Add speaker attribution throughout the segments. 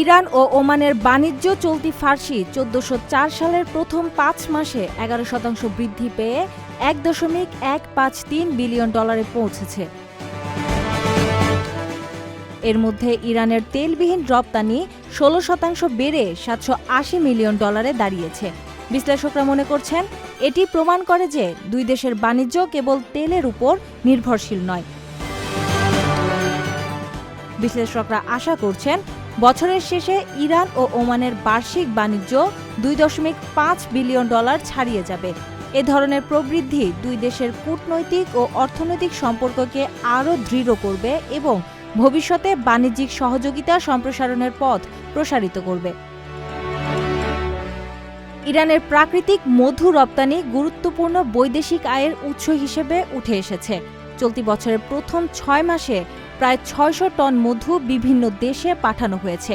Speaker 1: Iran ও ওমানের বাণিজ্য চলতি ফার্সি চোদ্দশো সালের প্রথম পাঁচ মাসে এগারো শতাংশ বৃদ্ধি পেয়ে এক দশমিক এক পাঁচ তিন বিলিয়ন ডলারে পৌঁছেছে। এর মধ্যে ইরানের তেলবিহীন রপ্তানি ষোলো শতাংশ বেড়ে সাতশো আশি মিলিয়ন ডলারে দাঁড়িয়েছে। বিশ্লেষকরা মনে করছেন, এটি প্রমাণ করে যে দুই দেশের বাণিজ্য কেবল তেলের উপর নির্ভরশীল নয়। বিশ্লেষকরা আশা করছেন বছরের শেষে ইরান ও ওমানের বার্ষিক বাণিজ্য দুই দশমিক পাঁচ বিলিয়ন ডলার ছাড়িয়ে যাবে। এ ধরনের প্রবৃদ্ধি দুই দেশের কূটনৈতিক ও অর্থনৈতিক সম্পর্ককে আরও দৃঢ় করবে এবং ভবিষ্যতে বাণিজ্যিক সহযোগিতা সম্প্রসারণের পথ প্রসারিত করবে। ইরানের প্রাকৃতিক মধু রপ্তানি গুরুত্বপূর্ণ বৈদেশিক আয়ের উৎস হিসেবে উঠে এসেছে। চলতি বছরের প্রথম ছয় মাসে প্রায় ছয়শো টন মধু বিভিন্ন দেশে পাঠানো হয়েছে।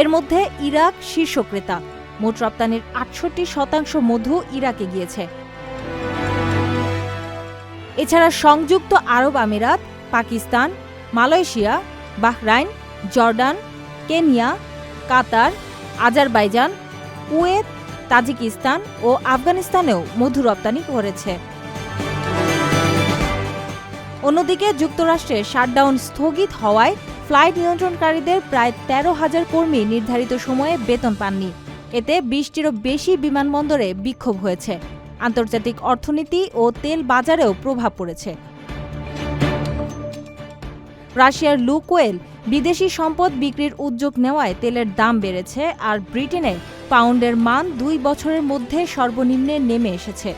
Speaker 1: এর মধ্যে ইরাক শীর্ষ ক্রেতা। মোট রপ্তানির আটষট্টি শতাংশ মধু ইরাকে গিয়েছে। এছাড়া সংযুক্ত আরব আমিরাত, Pakistan, Malaysia, Bahrain, Jordan, Kenya, Qatar, Azerbaijan, Kuwait, Tajikistan ও আফগানিস্তানেও মধু রপ্তানি করেছে। অন্যদিকে যুক্তরাষ্ট্রে শাটডাউন স্থগিত হওয়ায় ফ্লাইট নিয়ন্ত্রণকারীদের প্রায় তেরো হাজার কর্মী নির্ধারিত সময়ে বেতন পাননি। এতে বিশটিরও বেশি বিমানবন্দরে বিক্ষোভ হয়েছে। আন্তর্জাতিক অর্থনীতি ও তেল বাজারেও প্রভাব পড়েছে। রাশিয়ার লুকোয়েল বিদেশি সম্পদ বিক্রির উদ্যোগ নেওয়ায় তেলের দাম বেড়েছে আর ব্রিটেনে পাউন্ডের মান দুই বছরের মধ্যে সর্বনিম্নে নেমে এসেছে।